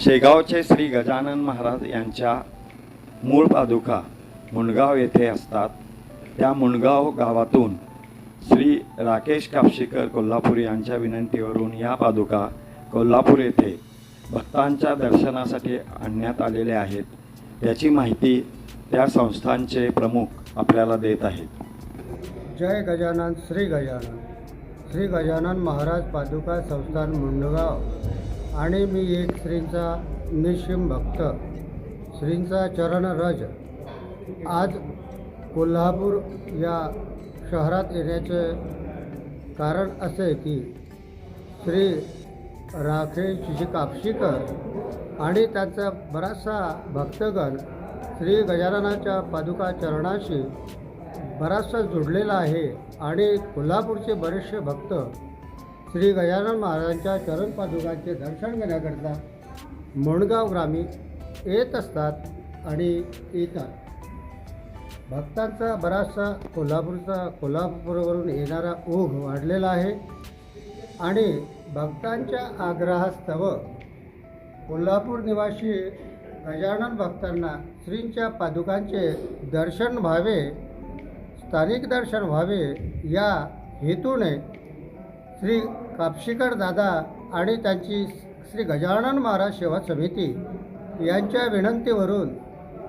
शेगावचे श्री गजानन महाराज यांच्या मूळ पादुका मुंडगाव येथे असतात. त्या मुंडगाव गावातून श्री राकेश कापशीकर कोल्हापूर यांच्या विनंतीवरून या पादुका कोल्हापूर येथे भक्तांच्या दर्शनासाठी आणण्यात आलेल्या आहेत. याची माहिती त्या संस्थांचे प्रमुख आपल्याला देत आहेत. जय गजानन श्री गजानन. श्री गजानन महाराज पादुका संस्थान मुंडगाव आणि मी एक श्रींचा निशिम भक्त श्रींचा चरण रज आज कोल्हापूर या शहरात येण्याचे कारण असे की श्री राकेशजी कापशीकर आणि त्यांचा बराचसा भक्तगण श्री गजाननाच्या पादुका चरणाशी बराचसा जुडलेला आहे आणि कोल्हापूरचे बरेचसे भक्त श्री गजानन महाराजांच्या चरण पादुकांचे दर्शन घेण्याकरता मुणगाव ग्रामी येत असतात आणि येतात. भक्तांचा बराचसा कोल्हापूरचा कोल्हापूरवरून येणारा ओघ वाढलेला आहे आणि भक्तांच्या आग्रहास्तव कोल्हापूर निवासी गजानन भक्तांना श्रींच्या पादुकांचे दर्शन व्हावे स्थानिक दर्शन व्हावे या हेतूने श्री कापशीकर दादा आणि त्यांची श्री गजानन महाराज सेवा समिती यांच्या विनंतीवरून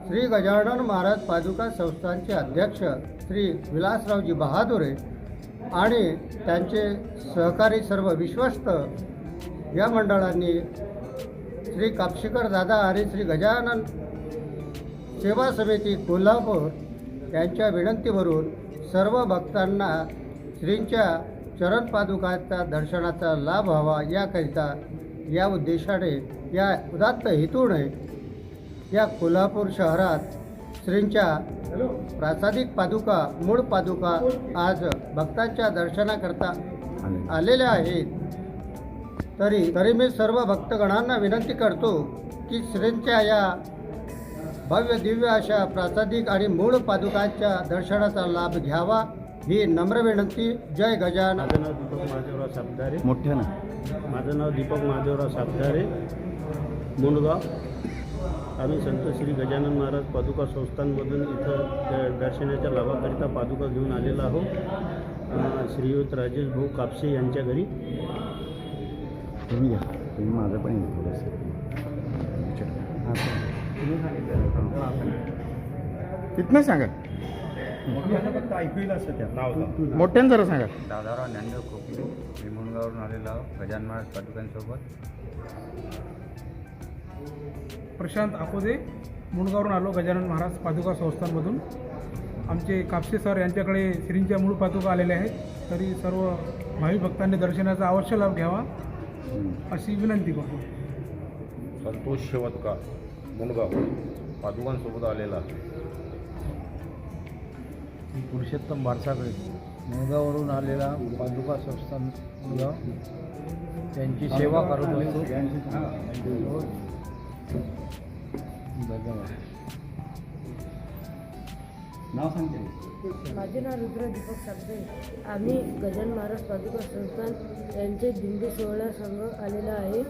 श्री गजानन महाराज पादुका संस्थानचे अध्यक्ष श्री विलासरावजी बहादुरे आणि त्यांचे सहकारी सर्व विश्वस्त या मंडळांनी श्री कापशीकर दादा आणि श्री गजानन सेवा समिती कोल्हापूर यांच्या विनंतीवरून सर्व भक्तांना श्रींच्या चरण पादुकाचा दर्शनाचा लाभ व्हावा याकरिता या उद्देशाने या उदात्त हेतूने या कोल्हापूर शहरात श्रींच्या प्रासादिक पादुका मूळ पादुका आज भक्तांच्या दर्शनाकरता आलेल्या आहेत. तरी तरी मी सर्व भक्तगणांना विनंती करतो की श्रींच्या या भव्य दिव्य अशा प्रासादिक आणि मूळ पादुकांच्या दर्शनाचा लाभ घ्यावा. ही नम्र विनंती जय गजानन. माझं नाव दीपक महादेवराव सापदारे मोठ्यानं माझं नाव दीपक महादेवराव सापदारे मुंडगाव. आम्ही संत श्री गजानन महाराज पादुका संस्थांमधून इथं दर्शनाच्या लाभाकरिता पादुका घेऊन आलेलो आहोत. श्रीयुत राजेश भाऊ कापसे यांच्या घरी. तुम्ही घ्या. तुम्ही माझं पण तिथनं सांगा. ऐकू येईल असं त्या नाव मोठ्यानं जरा सांगा. दादाराव ज्ञानदेव कोकणे मी मुंडगावरून आलेलो आहो गजान महाराज पादुकांसोबत. प्रशांत आकोदे मुंडगावरून आलो गजानन महाराज पादुका संस्थांमधून आमचे कापसे सर यांच्याकडे श्रींच्या मूळ पादुका आलेल्या आहेत. तरी सर्व भाविक भक्तांनी दर्शनाचा अवश्य लाभ घ्यावा अशी विनंती करतो. संतोष शेवतकर मुंडगाव. पादुकांसोबत आलेला. मी पुरुषोत्तम भारसाकडे मुळगावरून आलेला पादुका संस्थान त्यांची सेवा करत असतो. धन्यवाद. माझे नाव रुद्र दीपक साबदे आम्ही गजान महाराज पादुका संस्थान यांचे दिंडी सोहळा संघ आलेला आहे.